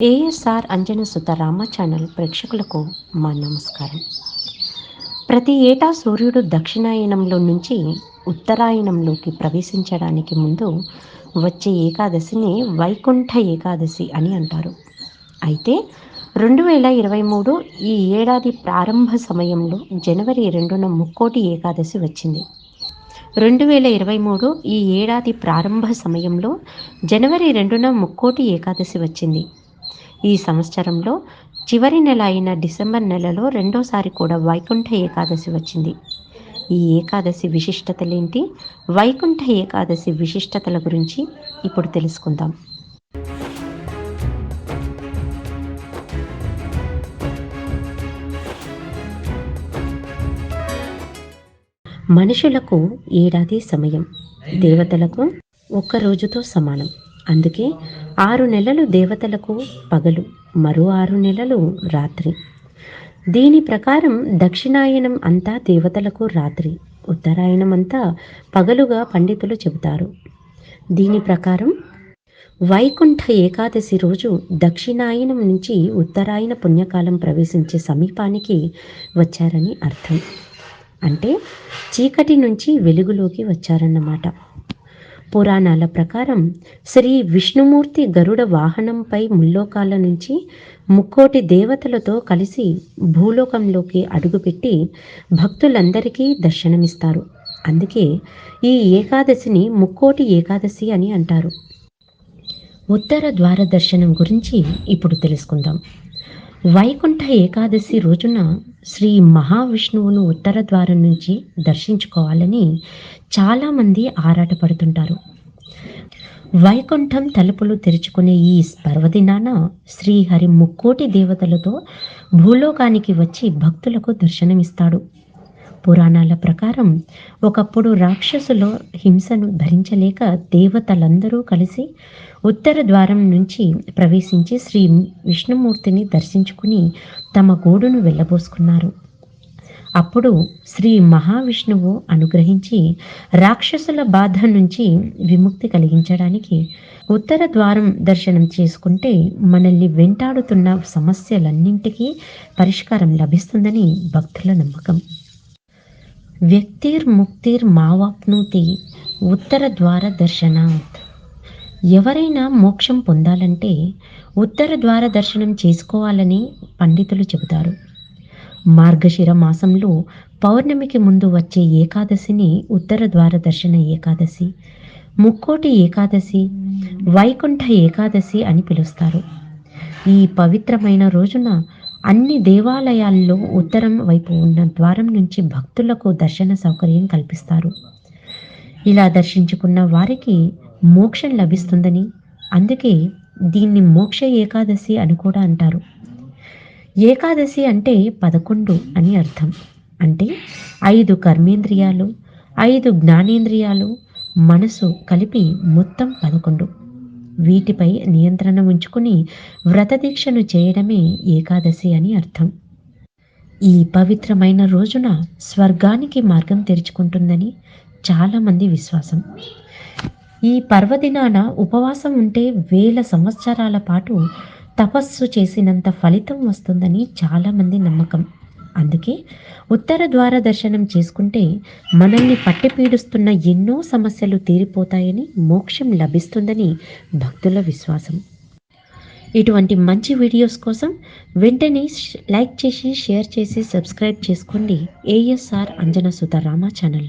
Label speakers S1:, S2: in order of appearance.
S1: ASR అంజన సుత Rama channel ప్రేక్షకులకు మా నమస్కారం. ప్రతి ఏటా సూర్యుడు దక్షిణాయనంలో నుంచి ఉత్తరాయణంలోకి ప్రవేశించడానికి ముందు వచ్చే ఏకాదశిని వైకుంఠ ఏకాదశి అని అంటారు. అయితే రెండు వేల ఇరవై మూడు ఈ ఏడాది ప్రారంభ సమయంలో జనవరి రెండున ముక్కోటి ఏకాదశి వచ్చింది. రెండు వేల ఇరవై మూడు ఈ ఏడాది ప్రారంభ సమయంలో జనవరి రెండున ముక్కోటి ఏకాదశి వచ్చింది. ఈ సంవత్సరంలో చివరి నెల అయిన డిసెంబర్ నెలలో రెండోసారి కూడా వైకుంఠ ఏకాదశి వచ్చింది. ఈ ఏకాదశి విశిష్టతలేంటి? వైకుంఠ ఏకాదశి విశిష్టతల గురించి ఇప్పుడు తెలుసుకుందాం. మనుషులకు ఏడాది సమయం దేవతలకు ఒక్క రోజుతో సమానం. అందుకే ఆరు నెలలు దేవతలకు పగలు మరో ఆరు నెలలు రాత్రి. దీని ప్రకారం దక్షిణాయనం అంతా దేవతలకు రాత్రి ఉత్తరాయణం అంతా పగలుగా పండితులు చెబుతారు. దీని ప్రకారం వైకుంఠ ఏకాదశి రోజు దక్షిణాయనం నుంచి ఉత్తరాయణ పుణ్యకాలం ప్రవేశించే సమీపానికి వచ్చారని అర్థం. అంటే చీకటి నుంచి వెలుగులోకి వచ్చారన్నమాట. పురాణాల ప్రకారం శ్రీ విష్ణుమూర్తి గరుడ వాహనంపై ముల్లోకాల నుంచి ముక్కోటి దేవతలతో కలిసి భూలోకంలోకి అడుగుపెట్టి భక్తులందరికీ దర్శనమిస్తారు. అందుకే ఈ ఏకాదశిని ముక్కోటి ఏకాదశి అని అంటారు. ఉత్తర ద్వార దర్శనం గురించి ఇప్పుడు తెలుసుకుందాం. వైకుంఠ ఏకాదశి రోజున శ్రీ మహావిష్ణువును ఉత్తర ద్వారం నుంచి దర్శించుకోవాలని చాలామంది ఆరాటపడుతుంటారు. వైకుంఠం తలుపులు తెరుచుకునే ఈ పర్వదినాన శ్రీహరి ముక్కోటి దేవతలతో భూలోకానికి వచ్చి భక్తులకు దర్శనమిస్తాడు. పురాణాల ప్రకారం ఒకప్పుడు రాక్షసులో హింసను భరించలేక దేవతలందరూ కలిసి ఉత్తర ద్వారం నుంచి ప్రవేశించి శ్రీ విష్ణుమూర్తిని దర్శించుకుని తమ గూడును వెళ్ళబోసుకున్నారు. అప్పుడు శ్రీ మహావిష్ణువు అనుగ్రహించి రాక్షసుల బాధ నుంచి విముక్తి కలిగించడానికి ఉత్తర ద్వారం దర్శనం చేసుకుంటే మనల్ని వెంటాడుతున్న సమస్యలన్నింటికీ పరిష్కారం లభిస్తుందని భక్తుల నమ్మకం. వ్యక్తిర్ ముక్తిర్ మావాప్నూతి ఉత్తర ద్వార దర్శనాత్ ఎవరైనా మోక్షం పొందాలంటే ఉత్తర ద్వార దర్శనం చేసుకోవాలని పండితులు చెబుతారు. మార్గశిర మాసంలో పౌర్ణమికి ముందు వచ్చే ఏకాదశిని ఉత్తర ద్వార దర్శన ఏకాదశి ముక్కోటి ఏకాదశి వైకుంఠ ఏకాదశి అని పిలుస్తారు. ఈ పవిత్రమైన రోజున అన్ని దేవాలయాల్లో ఉత్తరం వైపు ఉన్న ద్వారం నుంచి భక్తులకు దర్శన సౌకర్యం కల్పిస్తారు. ఇలా దర్శించుకున్న వారికి మోక్షం లభిస్తుందని అందుకే దీన్ని మోక్ష ఏకాదశి అని కూడా అంటారు. ఏకాదశి అంటే పదకొండు అని అర్థం. అంటే ఐదు కర్మేంద్రియాలు ఐదు జ్ఞానేంద్రియాలు మనసు కలిపి మొత్తం పదకొండు. వీటిపై నియంత్రణ ఉంచుకుని వ్రతదీక్షను చేయడమే ఏకాదశి అని అర్థం. ఈ పవిత్రమైన రోజున స్వర్గానికి మార్గం తెరుచుకుంటుందని చాలామంది విశ్వాసం. ఈ పర్వదినాన ఉపవాసం ఉంటే వేల సంవత్సరాల పాటు తపస్సు చేసినంత ఫలితం వస్తుందని చాలామంది నమ్మకం. అందుకే ఉత్తర ద్వార దర్శనం చేసుకుంటే మనల్ని పట్టిపీడుస్తున్న ఎన్నో సమస్యలు తీరిపోతాయని మోక్షం లభిస్తుందని భక్తుల విశ్వాసం. ఇటువంటి మంచి వీడియోస్ కోసం వెంటనే లైక్ చేసి షేర్ చేసి సబ్స్క్రైబ్ చేసుకోండి. ఏఎస్ఆర్ అంజన సుత ఛానల్.